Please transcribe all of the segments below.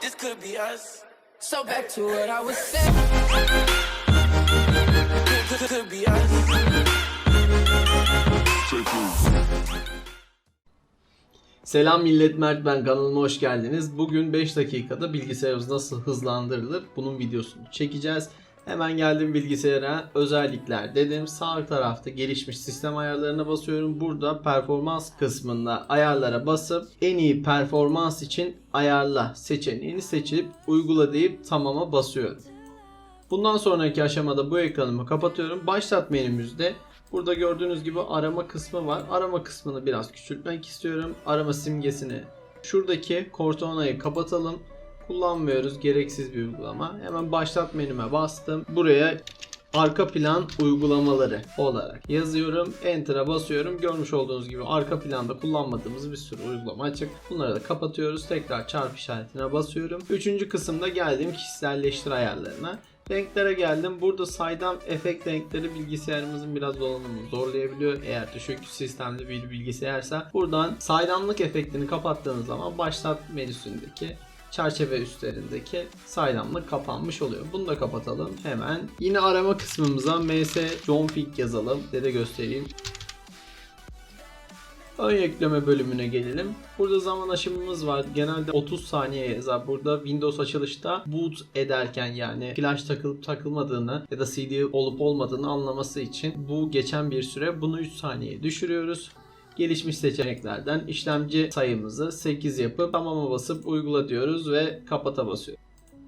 this could be us. So back to what I was saying. Could, could, could be us. Selam millet Mert ben kanalıma hoş geldiniz. Bugün 5 dakikada bilgisayarımız nasıl hızlandırılır bunun videosunu çekeceğiz. Hemen geldim bilgisayara özellikler dedim. Sağ tarafta gelişmiş sistem ayarlarına basıyorum. Burada performans kısmında ayarlara basıp en iyi performans için ayarla seçeneğini seçip uygula deyip tamama basıyorum. Bundan sonraki aşamada bu ekranımı kapatıyorum. Başlat menümüzde burada gördüğünüz gibi arama kısmı var. Arama kısmını biraz küçültmek istiyorum. Arama simgesini şuradaki Cortana'yı kapatalım. Kullanmıyoruz. Gereksiz bir uygulama. Hemen başlat menüme bastım. Buraya arka plan uygulamaları olarak yazıyorum. Enter'a basıyorum. Görmüş olduğunuz gibi arka planda kullanmadığımız bir sürü uygulama açık. Bunları da kapatıyoruz. Tekrar çarpı işaretine basıyorum. Üçüncü kısımda geldim kişiselleştir ayarlarına. Renklere geldim. Burada saydam efekt renkleri bilgisayarımızın biraz donanımını zorlayabiliyor. Eğer düşük sistemli bir bilgisayarsa buradan saydamlık efektini kapattığınız zaman başlat menüsündeki çerçeve üstlerindeki saydamlık kapanmış oluyor. Bunu da kapatalım hemen. Yine arama kısmımıza ms config yazalım. Size göstereyim. Ön yükleme bölümüne gelelim. Burada zaman aşımımız var. Genelde 30 saniye yazar. Burada Windows açılışta boot ederken yani flash takılıp takılmadığını ya da CD olup olmadığını anlaması için bu geçen bir süre. Bunu 3 saniyeye düşürüyoruz. Gelişmiş seçeneklerden işlemci sayımızı 8 yapıp tamama basıp uygula diyoruz ve kapata basıyoruz.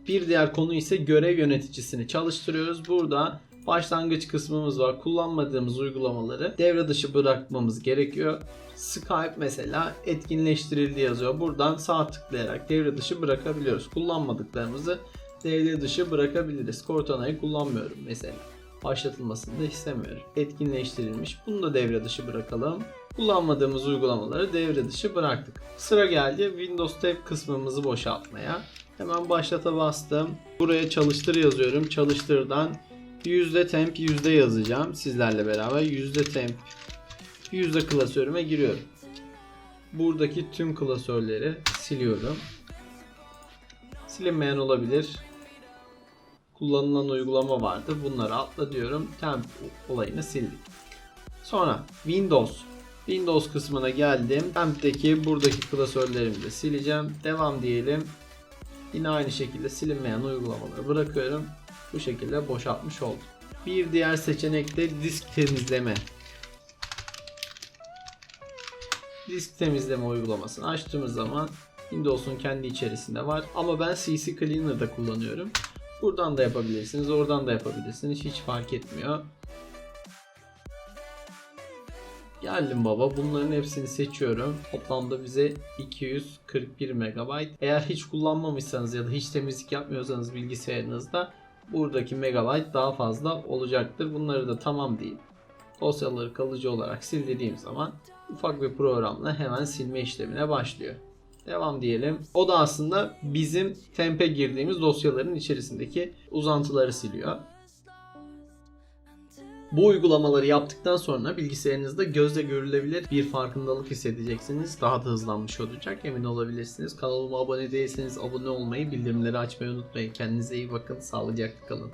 Bir diğer konu ise görev yöneticisini çalıştırıyoruz. Burada başlangıç kısmımız var. Kullanmadığımız uygulamaları devre dışı bırakmamız gerekiyor. Skype mesela etkinleştirildi yazıyor. Buradan sağ tıklayarak devre dışı bırakabiliyoruz. Kullanmadıklarımızı devre dışı bırakabiliriz. Cortana'yı kullanmıyorum mesela. Başlatılmasını da istemiyorum. Etkinleştirilmiş. Bunu da devre dışı bırakalım. Kullanmadığımız uygulamaları devre dışı bıraktık. Sıra geldi Windows Tab kısmımızı boşaltmaya. Hemen başlata bastım. Buraya çalıştır yazıyorum. Çalıştırdan yüzde temp yüzde yazacağım sizlerle beraber. Yüzde temp yüzde klasörüme giriyorum. Buradaki tüm klasörleri siliyorum. Silinmeyen olabilir. Kullanılan uygulama vardı. Bunları atla diyorum. Temp olayını sildik. Sonra Windows. Windows kısmına geldim. Temp'teki buradaki klasörlerimi de sileceğim. Devam diyelim. Yine aynı şekilde silinmeyen uygulamaları bırakıyorum. Bu şekilde boşaltmış oldum. Bir diğer seçenek de disk temizleme. Disk temizleme uygulamasını açtığımız zaman Windows'un kendi içerisinde var. Ama ben CC Cleaner'da kullanıyorum. Buradan da yapabilirsiniz, oradan da yapabilirsiniz. Hiç fark etmiyor. Geldim baba. Bunların hepsini seçiyorum. Toplamda bize 241 MB. Eğer hiç kullanmamışsanız ya da hiç temizlik yapmıyorsanız bilgisayarınızda buradaki megabayt daha fazla olacaktır. Bunları da tamam deyip dosyaları kalıcı olarak sil dediğim zaman ufak bir programla hemen silme işlemine başlıyor. Devam diyelim. O da aslında bizim tempe girdiğimiz dosyaların içerisindeki uzantıları siliyor. Bu uygulamaları yaptıktan sonra bilgisayarınızda gözle görülebilir bir farkındalık hissedeceksiniz. Daha da hızlanmış olacak emin olabilirsiniz. Kanalıma abone değilseniz abone olmayı, bildirimleri açmayı unutmayın. Kendinize iyi bakın, sağlıcakla kalın.